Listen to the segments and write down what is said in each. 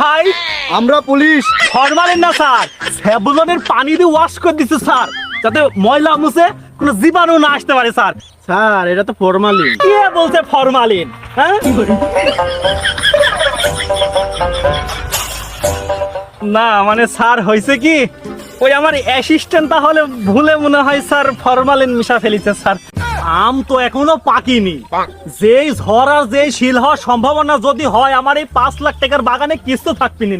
ভাই। আমরা police. Formalin না স্যার। স্যাবুলনের পানি দিয়ে ওয়াশ করে দিছে স্যার। যাতে ময়লা মুছে কোনো জীবাণু না আসতে পারে স্যার। স্যার এটা তো ফরমালিন। কে বলছে ফরমালিন হ্যাঁ? না মানে স্যার হয়েছে কি? ওই আমার অ্যাসিস্ট্যান্ট তাহলে ভুলে মনে হয় স্যার ফরমালিন মিশা ফেলিছে স্যার। আম তো এখনও পাকিনি। যেই ঝড় আর যেই শিল হওয়ার সম্ভাবনা যদি হয় আমার এই পাঁচ লাখ টাকার বাগানে কিছু থাকবি নি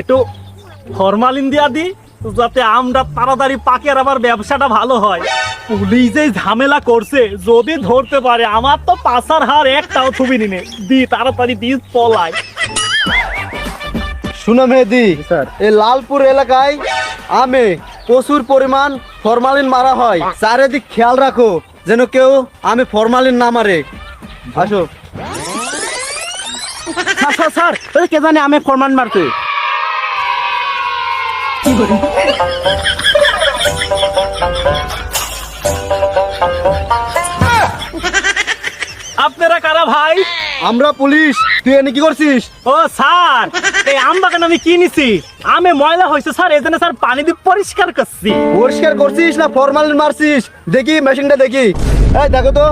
একটু ফরমালিন দিয়া দি যাতে আমরা তাড়াতাড়ি পাকে আর আবার ব্যবসাটা ভালো হয়। পুলিশ যে ঝামেলা করছে যদি ধরতে পারে আমার তো পাশার হার একটাও ছবি নিনে দি তাড়াতাড়ি দি পলায়। শুনো মেহেদি স্যার। এই লালপুর এলাকায় আমে প্রচুর পরিমাণ ফরমালিন মারা হয়। চারিদিক খেয়াল রাখো যেন কেউ আমি ফরমালিন না মারে। আসো। স্যার স্যার স্যার ওই কে জানে আমি ফরমান মারতে? কারা? ভাই? আমরা পুলিশ তুই এনে কি করছিস? ও স্যার এই আম বাগান আমি কি নিছি? আমে ময়লা হয়েছে স্যার এই জন্য স্যার পানি দিয়ে পরিষ্কার করছি। পরিষ্কার করছিস না ফরমালিন মারছিস? দেখি মেশিনটা দেখি। এই দেখো তো।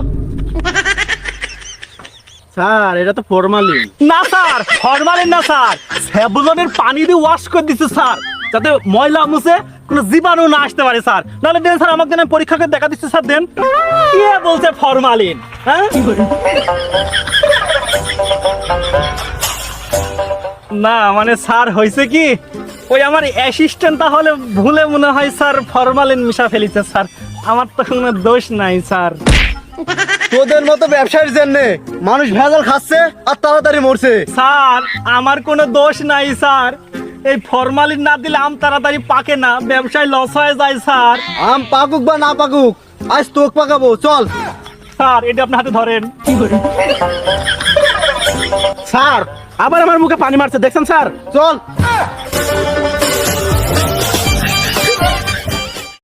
স্যার এটা তো ফরমালিন। না স্যার ফরমালিন না স্যার। স্যাবুলনের পানি দিয়ে ওয়াশ করে দিচ্ছে স্যার। যাতে ময়লা মুছে কোনো জীবাণু না আসতে পারে স্যার। নাহলে দেন স্যার আমাকে দেন পরীক্ষা দেখা দিচ্ছে স্যার দেন। কে বলছে ফরমালিন? হ্যাঁ? না মানে স্যার হয়েছে কি? ওই আমার অ্যাসিস্ট্যান্ট তাহলে ভুলে মনে হয় স্যার ফরমালিন মিশা ফেলিছে স্যার। আমার তো কোনো দোষ নাই স্যার। তোদের মতো ব্যবসায়ীর জন্য মানুষ ভেজাল খাচ্ছে আর তাড়াতাড়ি মরছে। স্যার আমার কোনো দোষ নাই স্যার। এই ফরমালিন না দিলে আম তাড়াতাড়ি পাকে না ব্যবসায় লস হয়ে যায় স্যার। আম পাকুক বা না পাকুক আজ তোক পাকাবো চল। স্যার এটা আপনার হাতে ধরেন। স্যার আবার আমার মুখে পানি মারছে দেখছেন স্যার? চল।